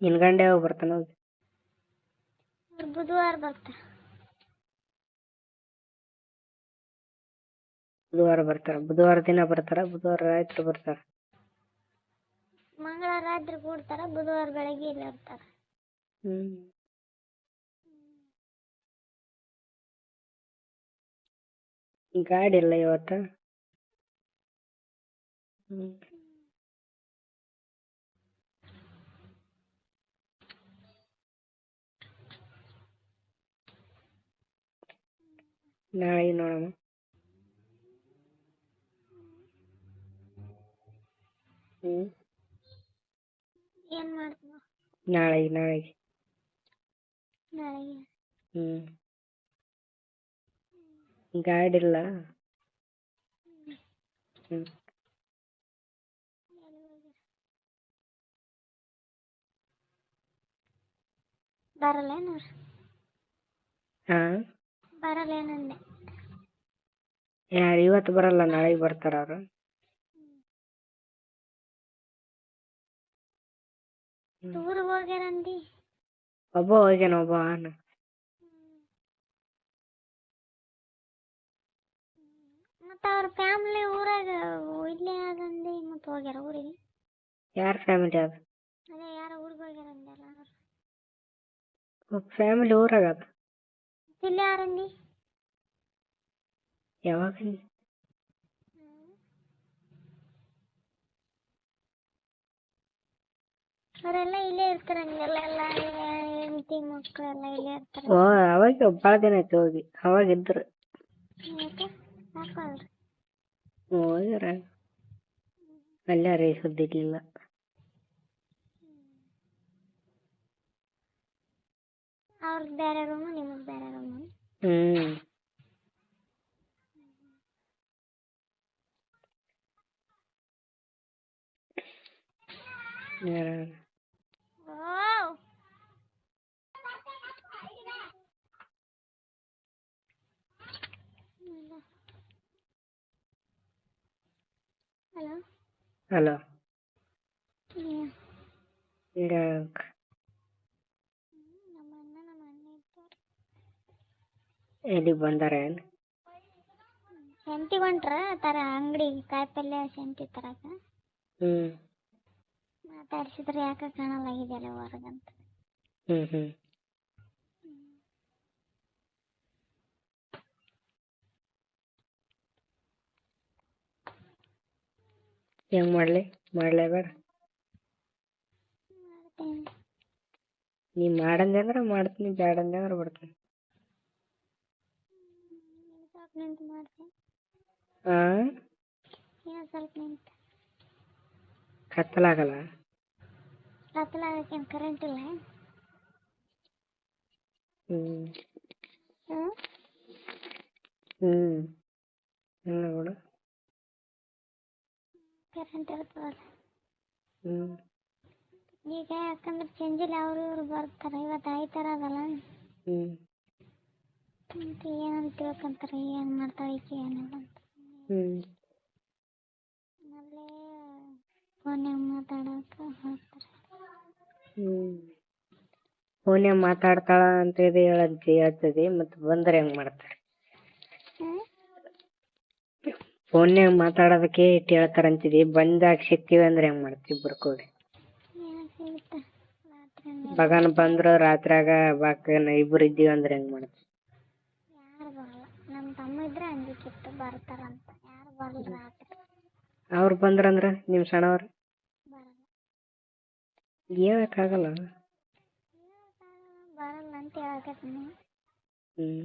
ನಿನ್ ಗಂಡ ಯಾವಾಗ ಬರ್ತಾನ ಬುಧವಾರ ಬರ್ತಾರ. ಬುಧವಾರ ಬರ್ತಾರ. ಬುಧವಾರ ದಿನ ಬರ್ತಾರ ಬುಧವಾರ ರಾತ್ರಿ ಬರ್ತಾರ. ಮಂಗಳವಾರ ರಾತ್ರಿ ಕೂಡ್ತಾರ ಬುಧವಾರ ಬೆಳಗ್ಗೆ ಇಲ್ಲಿ ಇರ್ತಾರ. ಹ್ಮ್. ಗಾಡಿ ಇಲ್ಲ ಇವತ್ತ ಹ್ಮ್. ನಾಳೆ ನೋಡಮ್ಮ. ಹ್ಮ್. ಏನು ಮಾಡ್ತೀವಿ ನಾಳೆ ನಾಳೆ. ನಾಳೆಗೆ? ಹ್ಮ್. ಗಾಡಿ ಇಲ್ಲ? ಹ್ಮ್. ಬರಲ್ಲೇನು ಹಾ? ಬರಲ್ಲೇನಂದೆ ಯಾರು ಇವತ್ತು ಬರಲ್ಲ ನಾಳೆಗೆ ಬರ್ತಾರ ಅವರು. ಊರಿಗೆ ಹೋಗ್ಯಾರಂದಿ. ಒಬ್ಬ ಹೋಗ್ಯಾನ ಒಬ್ಬ ಆನ. ಮತ್ತ ಅವ್ರ ಫ್ಯಾಮಿಲಿ ಊರಾಗ ಇಲ್ಲೇ ಅದಂದಿ ಮತ್ತ ಹೋಗ್ಯಾರ ಊರಿಗೆ ಯಾರ ಫ್ಯಾಮಿಲಿ ಅದ? ಅದೇ ಯಾರ ಊರಿಗೆ ಹೋಗ್ಯಾರಂದಲ್ಲ ಫ್ಯಾಮಿಲಿ ಊರಾಗ ಅದ. ಇಲ್ಲಿ ಯಾರಂಗಿ ಯಾವಾಗ ಅವರೆಲ್ಲ ಇಲ್ಲೇ ಇರ್ತಾರಂಗೆಲ್ಲ ಎಲ್ಲ ಹೆಂಡತಿ ಮಕ್ಕಳೆಲ್ಲ ಇಲ್ಲೇ ಇರ್ತಾರೆ. ಓ ಅವಾಗ ಭಾಳ ದಿನ ಆಯ್ತು ಹೋಗಿ. ಅವಾಗ ಇದ್ರು. ಹೋಗ್ಯಾರ ಅಲ್ಲೇ ರೀ ಸುದ್ದಿ ಇರ್ಲಿಲ್ಲ ಅವ್ರದ್ದು ಬೇರೆ ರೂಮು ನಿಮಗೆ ಬೇರೆ ರೂಮು ಹ್ಮ್ ಯಾರ- ವಾವ್ ಹಲೋ ಹಲೋ ನಮ್ಮ ಈಗ ಎಲ್ಲಿಗೆ ಬಂದಾರೆ ಶಂತಿ ಹೊಂಟ್ರ ತರ ಅಂಗಡಿ ಕಾಯಿಪಲ್ಯ ಶಂತಿ ತರಕ ಹ್ಮ್. ಮಾತಾಡ್ಸಿದ್ರೆ ಯಾಕ ಕಾಣಲ್ಲ ಇದೆಲ್ಲ ಹೊರಗಂತ. ಹ್ಮ್ ಹ್ಮ್. ಹೆಂಗ್ ಮಾಡ್ಲಿ? ಮಾಡ್ಲೇ ಬೇಡ? ನೀ ಮಾಡಂದೆ ಅಂದ್ರೆ ಮಾಡ್ತೀನಿ ಬೇಡಂದೆ ಅಂದ್ರೆ ಬಿಡ್ತೀನಿ. ನಿಂತು ಆ? ಇನ್ನೂ ಸ್ವಲ್ಪ ನಿಂತು. ಕತ್ತಲಾಗಲ್ಲ? ಕತ್ತಲಾಗಕ್ಕೇನು ಕರೆಂಟ್ ಇಲ್ಲ? ಹ್ಞೂ ಹ್ಮ್? ಇಲ್ಲ ಕರೆಂಟ್ ಇರ್ತದಲ್ಲ. ಹ್ಮ್. ಈಗ ಯಾಕಂದ್ರೆ ಚೇಂಜಲ್ಲಿ ಅವರು ಇವ್ರು ಬರ್ತಾರೆ. ಇವತ್ತು ಆಯ್ತಾರದಲ್ಲ ಹ್ಮ್. ಏನು ಮಾಡ್ತಾಳೆ ಈಕೆ ಏನಿಲ್ಲ ಅಂತ ಫೋನ್ಯಾಗ ಮಾತಾಡೋಕೆ ಮಾತಾಡ್ತಾಳ ಅಂತ ಇದು ಹೇಳಂತಿ ಹೇಳ್ತದಿ ಮತ್ತೆ ಬಂದ್ರೆ ಹೆಂಗ್ ಮಾಡ್ತಾರೆ ಫೋನ್ಯಾಗ ಮಾತಾಡೋದಕ್ಕೆ ಇಟ್ಟು ಹೇಳ್ತಾರಂತಿದಿ ಬಂದಾಗ ಸಿಕ್ತೀವಿ ಅಂದ್ರೆ ಹೆಂಗ್ ಮಾಡ್ತೀವಿ ಬರ್ಕೋಡಿ ಕೂಡಿ? ಬಾಕ ಬಗನ್ ಬಂದ್ರು ರಾತ್ರಿಯಾಗ ಬಾಕನ ಇಬ್ರು ಇದ್ದೀವಿ ಅಂದ್ರೆ ಹೆಂಗ್ ಮಾಡ್ತೀವಿ ನಮ್ಮ ತಮ್ಮ ಇದ್ರೆ ಅಂಜಿಕಿತ್ತು ಬರ್ತಾರಂತ. ಯಾರು ಬರಲ್ಲ ರಾತ್ರಿ ಅವ್ರು ಬಂದ್ರಂದ್ರ ನಿಮ್ ಸಣ್ಣವ್ರು? ಬರಲ್ಲ ಹೇಳಕ್ಕಾಗಲ್ಲ ಬರಲ್ಲ ಅಂತ ಹೇಳಕತ್ತೀನಿ. ಹ್ಮ್.